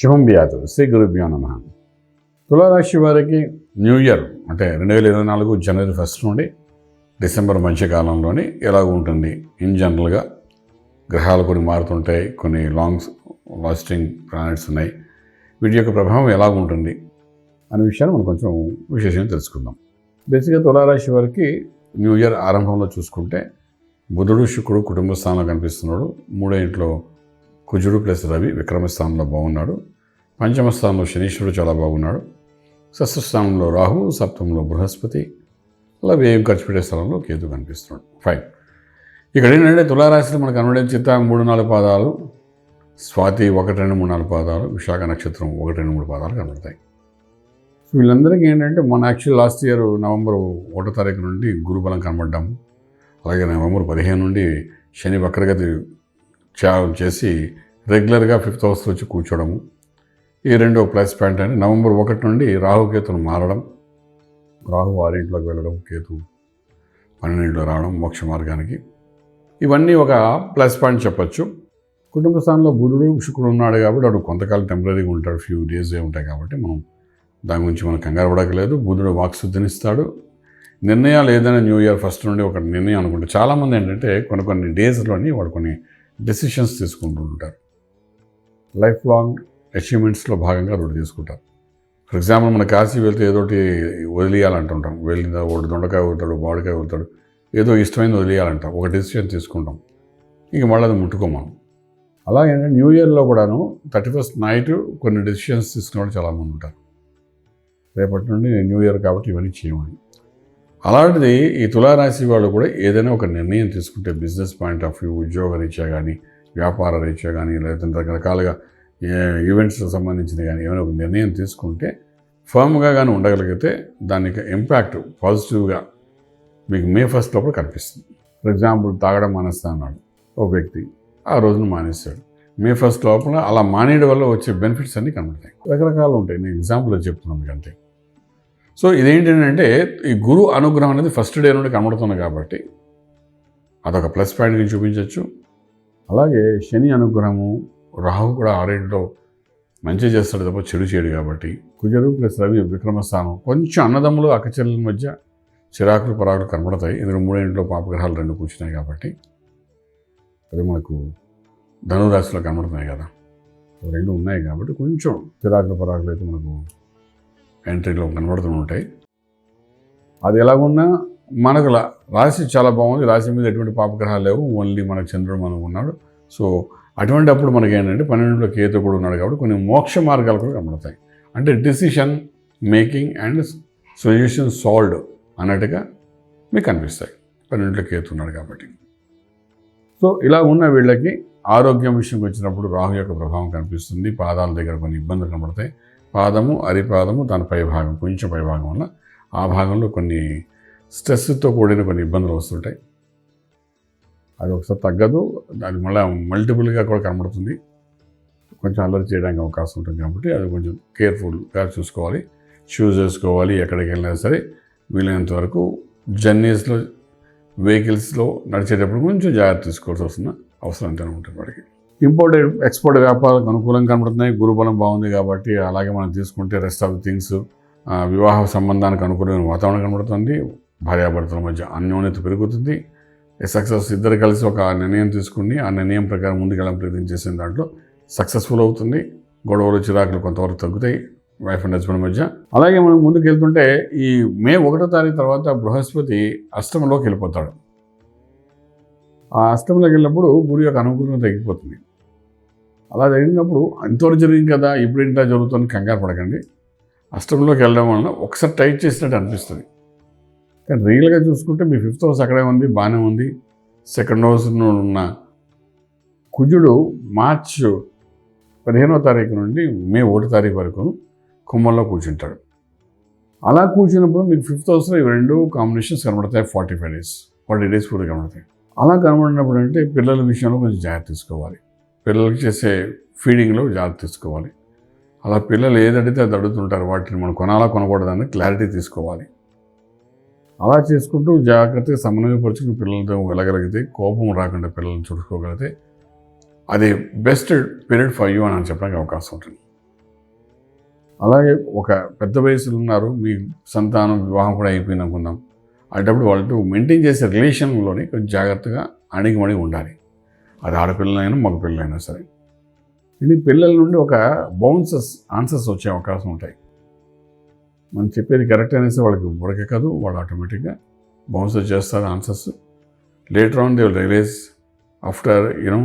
శుభం వ్యాధు శ్రీ గురుభ్యో నమ. తులారాశి వారికి న్యూ ఇయర్ అంటే రెండు వేల ఇరవై నాలుగు జనవరి ఫస్ట్ నుండి డిసెంబర్ మధ్యకాలంలోని ఎలా ఉంటుంది. ఇన్ జనరల్గా గ్రహాలు కొన్ని మారుతుంటాయి కొన్ని లాంగ్ లాస్టింగ్ ప్లానెట్స్ ఉన్నాయి. వీటి యొక్క ప్రభావం ఎలా ఉంటుంది అనే విషయాన్ని మనం కొంచెం విశేషంగా తెలుసుకుందాం. బేసిక్గా తులారాశి వారికి న్యూ ఇయర్ ఆరంభంలో చూసుకుంటే బుధుడు శుక్రుడు కుటుంబ స్థానంలో కనిపిస్తున్నాడు. మూడో ఇంట్లో కుజుడు ప్లస్ రవి విక్రమ స్థానంలో బాగున్నాడు. పంచమ స్థానంలో శనీశ్వరుడు చాలా బాగున్నాడు. షష్ఠస్థానంలో రాహు సప్తంలో బృహస్పతి అలా వ్యయం ఖర్చు పెట్టే స్థలంలో కేతు కనిపిస్తున్నాడు. ఫైన్ ఇక్కడ ఏంటంటే తులారాశిలో మనకు కనబడే చిత్త మూడు నాలుగు పాదాలు స్వాతి ఒకటి రెండు మూడు నాలుగు పాదాలు విశాఖ నక్షత్రం ఒకటి రెండు మూడు పాదాలు కనబడతాయి. వీళ్ళందరికీ ఏంటంటే మన యాక్చువల్ లాస్ట్ ఇయర్ నవంబర్ ఒకటో తారీఖు నుండి గురుబలం కనబడ్డాం అలాగే నవంబర్ పదిహేను నుండి శని వక్రగతి చేసి రెగ్యులర్గా ఫిఫ్త్ హౌస్లో వచ్చి కూర్చోవడము ఈ రెండో ప్లస్ పాయింట్ అని నవంబర్ ఒకటి నుండి రాహుకేతును మారడం. రాహు ఆరింట్లోకి వెళ్ళడం కేతు పన్నెండింట్లో రావడం మోక్ష మార్గానికి. ఇవన్నీ ఒక ప్లస్ పాయింట్ చెప్పచ్చు. కుటుంబ స్థానంలో బుధుడు శుక్రుడు ఉన్నాడు కాబట్టి వాడు కొంతకాలం టెంపరీగా ఉంటాడు. ఫ్యూ డేస్ ఉంటాయి కాబట్టి మనం దాని గురించి మనం కంగారు పడకలేదు బుధుడు వాక్శుద్ధినిస్తాడు. నిర్ణయాలు ఏదైనా న్యూ ఇయర్ ఫస్ట్ నుండి ఒక నిర్ణయం అనుకుంటే చాలామంది ఏంటంటే కొన్ని కొన్ని డేస్లోని వాడు కొన్ని డెసిషన్స్ తీసుకుంటూ ఉంటారు లైఫ్ లాంగ్ అచీవ్మెంట్స్లో భాగంగా ఒకటి తీసుకుంటారు. ఫర్ ఎగ్జాంపుల్ మన కాశీ వెళ్తే ఏదో ఒకటి వదిలేయాలంటుంటాం. వెళ్ళిన ఒకటి దొండకాయ వదులుతాడు బాడికాయ వదులుతాడు ఏదో ఇష్టమైనది వదిలేయాలంటాం. ఒక డెసిషన్ తీసుకుంటాం. ఇంక మళ్ళీ అది ముట్టుకోం అలా ఏంటంటే న్యూ ఇయర్లో కూడాను థర్టీ ఫస్ట్ నైట్ కొన్ని డెసిషన్స్ తీసుకునే వాళ్ళు చాలామంది ఉంటారు. రేపటి నుండి న్యూ ఇయర్ కాబట్టి ఇవన్నీ చేయమని. అలాంటిది ఈ తులారాశి వాళ్ళు కూడా ఏదైనా ఒక నిర్ణయం తీసుకుంటే బిజినెస్ పాయింట్ ఆఫ్ వ్యూ ఉద్యోగ రీత్యా కానీ వ్యాపార రీత్యా కానీ లేదంటే రకరకాలుగా ఈవెంట్స్ సంబంధించిన కానీ ఏమైనా ఒక నిర్ణయం తీసుకుంటే ఫర్మ్గా కానీ ఉండగలిగితే దానికి ఇంపాక్ట్ పాజిటివ్గా మీకు మే ఫస్ట్ లోపల కనిపిస్తుంది. ఫర్ ఎగ్జాంపుల్ తాగడం మానేస్తా అన్నాడు. ఒక వ్యక్తి ఆ రోజున మానేస్తాడు మే ఫస్ట్ లోపల అలా మానేయడం వల్ల వచ్చే బెనిఫిట్స్ అన్నీ కనబడతాయి. రకరకాలు ఉంటాయి. నేను ఎగ్జాంపుల్ చెప్తున్నాను మీకు అంతే. సో ఇదేంటంటే ఈ గురు అనుగ్రహం అనేది ఫస్ట్ డే నుండి కనబడుతుంది కాబట్టి అదొక ప్లస్ పాయింట్గా చూపించవచ్చు అలాగే శని అనుగ్రహము రాహు కూడా ఆరేంట్లో మంచి చేస్తాడు తప్ప చెడు చేయడు కాబట్టి కుజరు ప్లస్ రవి విక్రమస్థానం. కొంచెం అన్నదమ్ములు అక్కచెల్లెల మధ్య చిరాకులు పరాకులు కనబడతాయి. ఎందుకంటే మూడేంట్లో పాపగ్రహాలు రెండు కూర్చున్నాయి కాబట్టి అది మనకు ధనురాశిలో కనబడుతున్నాయి కదా. రెండు ఉన్నాయి కాబట్టి కొంచెం చిరాకులు పరాకులు అయితే మనకు ఎంట్రీలో కనబడుతూ ఉంటాయి. అది ఎలాగున్నా మనకు రాశి చాలా బాగుంది. రాశి మీద ఎటువంటి పాపగ్రహాలు లేవు. ఓన్లీ మనకు చంద్రుడు మనకు ఉన్నాడు. సో అటువంటి అప్పుడు మనకి ఏంటంటే పన్నెండులో కేతు కూడా ఉన్నాడు కాబట్టి కొన్ని మోక్ష మార్గాలు కూడా కనబడతాయి. అంటే decision making and solution solved అన్నట్టుగా మీకు కనిపిస్తాయి. పన్నెండులో కేతు ఉన్నాడు కాబట్టి. సో ఇలా ఉన్న వీళ్ళకి ఆరోగ్యం విషయంకి వచ్చినప్పుడు రాహు యొక్క ప్రభావం కనిపిస్తుంది. పాదాల దగ్గర కొన్ని ఇబ్బందులు కనబడతాయి. పాదము అరిపాదము దాని పైభాగం కొంచెం పై భాగం వల్ల ఆ భాగంలో కొన్ని స్ట్రెస్తో కూడిన కొన్ని ఇబ్బందులు వస్తుంటాయి. అది ఒకసారి తగ్గదు. అది మళ్ళీ మల్టిపుల్గా కూడా కనబడుతుంది. కొంచెం అల్లరి చేయడానికి అవకాశం ఉంటుంది కాబట్టి అది కొంచెం కేర్ఫుల్గా చూసుకోవాలి. షూస్ వేసుకోవాలి ఎక్కడికి వెళ్ళినా సరే. వీలైనంత వరకు జర్నీస్లో వెహికల్స్లో నడిచేటప్పుడు కొంచెం జాగ్రత్త తీసుకోవాల్సి వస్తున్న అవసరం ఎంతైనా ఉంటుంది వాడికి. ఇంపోర్ట్ ఎక్స్పోర్ట్ వ్యాపారాలకు అనుకూలంగా కనబడుతున్నాయి. గురుబలం బాగుంది కాబట్టి అలాగే మనం తీసుకుంటే రెస్ట్ ఆఫ్ థింగ్స్ వివాహ సంబంధానికి అనుకూలమైన వాతావరణం కనబడుతుంది. భార్యాభర్తల మధ్య అన్యోన్యత పెరుగుతుంది. సక్సెస్ ఇద్దరు కలిసి ఒక నిర్ణయం తీసుకుని ఆ నిర్ణయం ప్రకారం ముందుకెళ్ళడం ప్రయత్నం చేసిన దాంట్లో సక్సెస్ఫుల్ అవుతుంది. గొడవలు చిరాకులు కొంతవరకు తగ్గుతాయి వైఫ్ అండ్ హస్బెండ్ మధ్య. అలాగే మనం ముందుకు వెళ్తుంటే ఈ మే ఒకటో తారీఖు తర్వాత బృహస్పతి అష్టమంలోకి వెళ్ళిపోతాడు. ఆ అష్టంలోకి వెళ్ళినప్పుడు గురి యొక్క అనుకూలత తగ్గిపోతుంది. అలా జరిగినప్పుడు అంతవరకు జరిగింది కదా ఇప్పుడు ఇంత జరుగుతుంది కంగారు పడకండి. అష్టంలోకి వెళ్ళడం వలన ఒకసారి టైట్ చేసినట్టు అనిపిస్తుంది. కానీ రియల్గా చూసుకుంటే మీ ఫిఫ్త్ హౌస్ అక్కడే ఉంది బాగానే ఉంది. సెకండ్ హౌస్ ఉన్న కుజుడు మార్చ్ పదిహేనో తారీఖు నుండి మే ఒకటి తారీఖు వరకు కుంభంలో కూర్చుంటాడు. అలా కూర్చున్నప్పుడు మీకు ఫిఫ్త్ హౌస్లో ఇవి రెండు కాంబినేషన్స్ కనబడతాయి forty five days forty days పూర్తి కనబడతాయి. అలా కనబడినప్పుడు అంటే పిల్లల విషయంలో కొంచెం జాగ్రత్త తీసుకోవాలి. పిల్లలకి చేసే ఫీడింగ్లో జాగ్రత్త తీసుకోవాలి. అలా పిల్లలు ఏదడితే అది అడుగుతుంటారు వాటిని మనం కొనాలా కొనకూడదని క్లారిటీ తీసుకోవాలి. అలా చేసుకుంటూ జాగ్రత్తగా సమన్వయపరుచుకుని పిల్లలతో వెళ్ళగలిగితే కోపం రాకుండా పిల్లల్ని చూసుకోగలిగితే అది బెస్ట్ పీరియడ్ ఫర్ యూ అని చెప్పడానికి అవకాశం ఉంటుంది. అలాగే ఒక పెద్ద వయసులో ఉన్నారు మీ సంతానం వివాహం కూడా అయిపోయింది అనుకుందాం. అటప్పుడు వాళ్ళతో మెయింటైన్ చేసే రిలేషన్లోనే కొంచెం జాగ్రత్తగా అణిగిమణి ఉండాలి. అది ఆడపిల్లలైనా మగపిల్లలైనా సరే. ఇది పిల్లల నుండి ఒక బౌన్సెస్ ఆన్సర్స్ వచ్చే అవకాశం ఉంటాయి. మనం చెప్పేది కరెక్ట్ అనేసి వాళ్ళకి ఉడకెక్కదు వాళ్ళు ఆటోమేటిక్గా బౌన్స్ చేస్తారు answers later on they will release after you know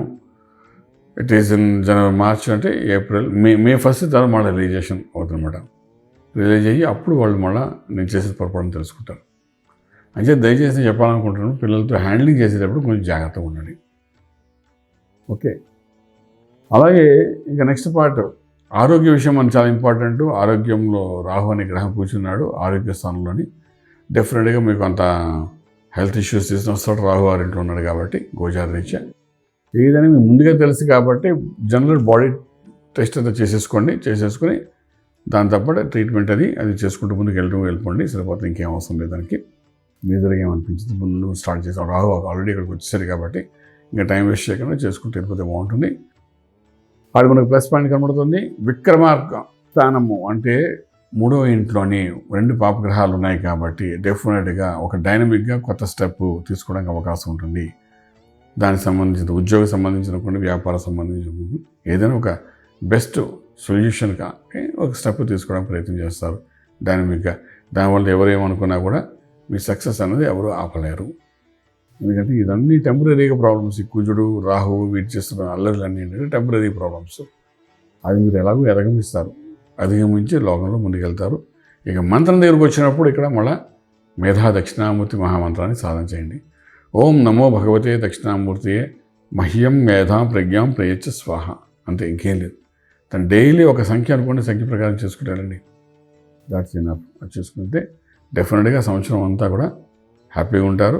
it is in January March అంటే ఏప్రిల్ మే మే ఫస్ట్ తర్వాత మళ్ళీ రిలీజేషన్ అవుతుందన్నమాట. రిలీజ్ అయ్యి అప్పుడు వాళ్ళు మళ్ళీ నేను చేసే పొరపాటు తెలుసుకుంటారు. అయితే దయచేసి నేను చెప్పాలనుకుంటున్నాను పిల్లలతో హ్యాండ్లింగ్ చేసేటప్పుడు కొంచెం జాగ్రత్తగా ఉండండి. ఓకే అలాగే ఇంకా నెక్స్ట్ పార్ట్ ఆరోగ్య విషయం మనకు చాలా ఇంపార్టెంట్. ఆరోగ్యంలో రాహు అనే గ్రహం కూర్చున్నాడు. ఆరోగ్య స్థానంలోని డెఫినెట్గా మీకు అంత హెల్త్ ఇష్యూస్ తీసుకుని వస్తాడు రాహు వారి ఇంట్లో ఉన్నాడు కాబట్టి గోచార రీత్యా. ఏదైనా మీకు ముందుగా తెలుసు కాబట్టి జనరల్ బాడీ టెస్ట్ అంతా చేసేసుకోండి. చేసేసుకొని దాని తప్ప ట్రీట్మెంట్ అది అది చేసుకుంటూ ముందుకు వెళ్ళడం వెళ్ళిపోండి. సరిపోతే ఇంకేం అవసరం లేదు దానికి. మీ దగ్గర ఏమనిపించింది ముందు స్టార్ట్ చేసాం. రాహు ఆల్రెడీ ఇక్కడికి వచ్చేసరి కాబట్టి ఇంకా టైం వేస్ట్ చేయకుండా చేసుకుంటూ వెళ్ళిపోతే బాగుంటుంది. అది మనకు ప్లస్ పాయింట్ కనబడుతుంది. విక్రమార్క స్థానము అంటే మూడో ఇంట్లోని రెండు పాపగ్రహాలు ఉన్నాయి కాబట్టి డెఫినెట్గా ఒక డైనమిక్గా కొత్త స్టెప్ తీసుకోవడానికి అవకాశం ఉంటుంది. దానికి సంబంధించిన ఉద్యోగం సంబంధించిన కొన్ని వ్యాపారం సంబంధించిన ఏదైనా ఒక బెస్ట్ సొల్యూషన్గా ఒక స్టెప్ తీసుకోవడానికి ప్రయత్నం చేస్తారు. డైనమిక్గా దానివల్ల ఎవరేమనుకున్నా కూడా మీ సక్సెస్ అనేది ఎవరు ఆపలేరు. ఎందుకంటే ఇదన్నీ టెంపరీగా ప్రాబ్లమ్స్ ఈ కుజుడు రాహు వీటి చేస్తున్న అల్లర్లు అన్నీ ఏంటంటే టెంపరీ ప్రాబ్లమ్స్ అది మీరు ఎలాగో అధిగమిస్తారు అధిగమించి లోకంలో ముందుకెళ్తారు. ఇక మంత్రం దగ్గరకు వచ్చినప్పుడు ఇక్కడ మళ్ళా మేధా దక్షిణామూర్తి మహామంత్రాన్ని సాధన చేయండి. ఓం నమో భగవతే దక్షిణామూర్తియే మహ్యం మేధాం ప్రజ్ఞాం ప్రయచ్చ స్వాహ అంతే ఇంకేం లేదు. తను డైలీ ఒక సంఖ్య అనుకోండి సంఖ్య ప్రకారం చేసుకుంటారండి దాట్స్ ఇనఫ్ అది చేసుకుంటే డెఫినెట్గా సంవత్సరం అంతా కూడా హ్యాపీగా ఉంటారు.